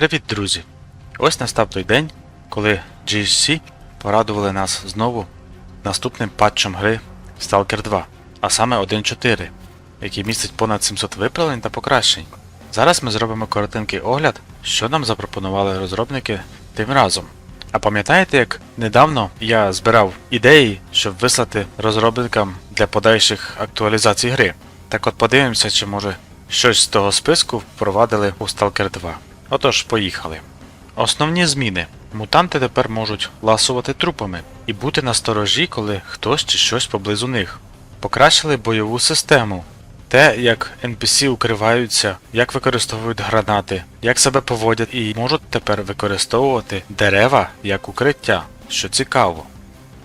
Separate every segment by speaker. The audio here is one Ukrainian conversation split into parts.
Speaker 1: Привіт, друзі! Ось настав той день, коли GSC порадували нас знову наступним патчем гри Stalker 2, а саме 1.4, який містить понад 700 виправлень та покращень. Зараз ми зробимо коротенький огляд, що нам запропонували розробники тим разом. А пам'ятаєте, як недавно я збирав ідеї, щоб вислати розробникам для подальших актуалізацій гри? Так от подивимося, чи може щось з того списку впровадили у Stalker 2. Отож, поїхали. Основні зміни. Мутанти тепер можуть ласувати трупами і бути на сторожі, коли хтось чи щось поблизу них. Покращили бойову систему. Те, як NPC укриваються, як використовують гранати, як себе поводять і можуть тепер використовувати дерева як укриття, що цікаво.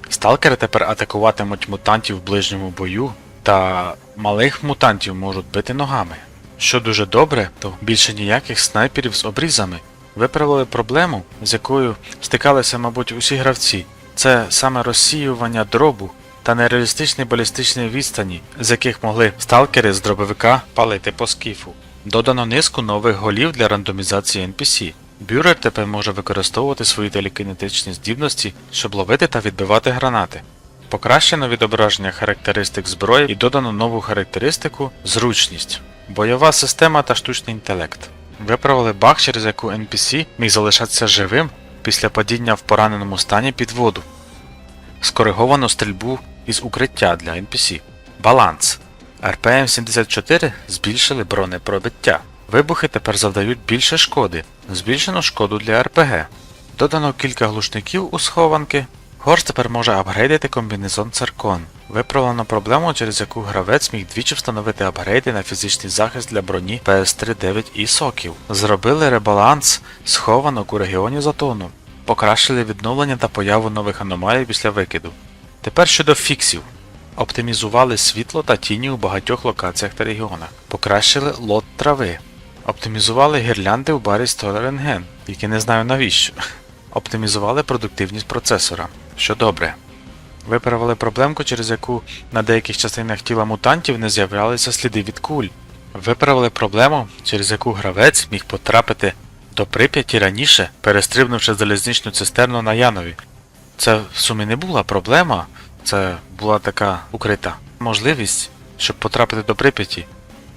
Speaker 1: Сталкери тепер атакуватимуть мутантів в ближньому бою, та малих мутантів можуть бити ногами. Що дуже добре, то більше ніяких снайперів з обрізами. Виправили проблему, з якою стикалися, мабуть, усі гравці. Це саме розсіювання дробу та нереалістичні балістичні відстані, з яких могли сталкери з дробовика палити по скіфу. Додано низку нових голів для рандомізації NPC. Бюрер тепер може використовувати свої телекінетичні здібності, щоб ловити та відбивати гранати. Покращено відображення характеристик зброї і додано нову характеристику зручність, бойова система та штучний інтелект. Виправили баг, через яку NPC міг залишатися живим після падіння в пораненому стані під воду. Скориговано стрільбу із укриття для NPC. Баланс. RPM 74 збільшили бронепробиття. Вибухи тепер завдають більше шкоди. Збільшено шкоду для РПГ. Додано кілька глушників у схованки. Горс тепер може апгрейдити комбінезон циркон. Виправлено проблему, через яку гравець міг двічі встановити апгрейди на фізичний захист для броні PS39 і соків. Зробили ребаланс схованок у регіоні затону. Покращили відновлення та появу нових аномалій після викиду. Тепер щодо фіксів. Оптимізували світло та тіні у багатьох локаціях та регіонах. Покращили лот трави. Оптимізували гірлянди у барі Story які не знаю навіщо. Оптимізували продуктивність процесора, що добре. Виправили проблемку, через яку на деяких частинах тіла мутантів не з'являлися сліди від куль. Виправили проблему, через яку гравець міг потрапити до Прип'яті раніше, перестрибнувши залізничну цистерну на Янові. Це в сумі не була проблема, це була така укрита можливість, щоб потрапити до Прип'яті.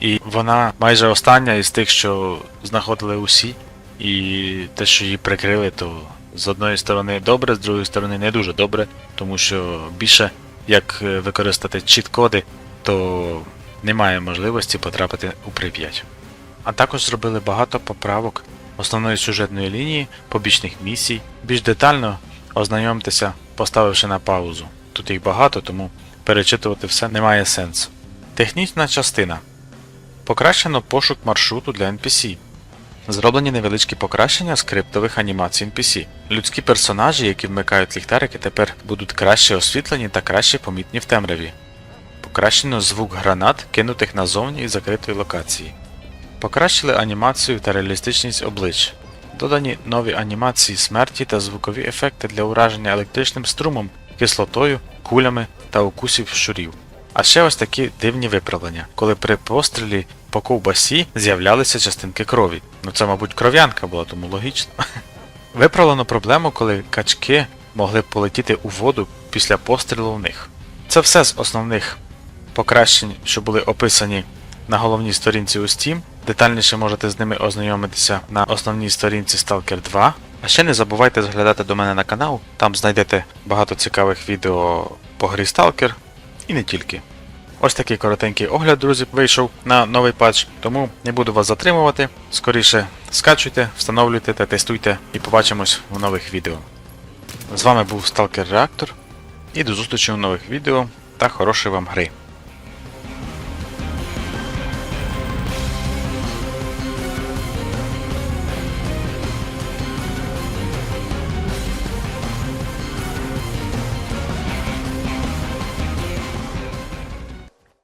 Speaker 1: І вона майже остання із тих, що знаходили усі, і те, що її прикрили, то з одної сторони добре, з другої сторони не дуже добре, тому що більше як е, використати чіт-коди, то немає можливості потрапити у Прип'ять. А також зробили багато поправок основної сюжетної лінії, побічних місій. Більш детально ознайомтеся, поставивши на паузу. Тут їх багато, тому перечитувати все немає сенсу. Технічна частина. Покращено пошук маршруту для NPC. Зроблені невеличкі покращення скриптових анімацій NPC. Людські персонажі, які вмикають ліхтарики, тепер будуть краще освітлені та краще помітні в темряві. Покращено звук гранат, кинутих назовні із закритої локації. Покращили анімацію та реалістичність облич. Додані нові анімації смерті та звукові ефекти для ураження електричним струмом, кислотою, кулями та укусів щурів. А ще ось такі дивні виправлення, коли при пострілі по ковбасі з'являлися частинки крові. Ну це, мабуть, кров'янка була, тому логічно. Виправлено проблему, коли качки могли полетіти у воду після пострілу в них. Це все з основних покращень, що були описані на головній сторінці у Steam. Детальніше можете з ними ознайомитися на основній сторінці Stalker 2. А ще не забувайте заглядати до мене на канал, там знайдете багато цікавих відео по грі Stalker і не тільки. Ось такий коротенький огляд, друзі, вийшов на новий патч, тому не буду вас затримувати. Скоріше скачуйте, встановлюйте та тестуйте і побачимось в нових відео. З вами був Stalker Reactor і до зустрічі у нових відео та хорошої вам гри.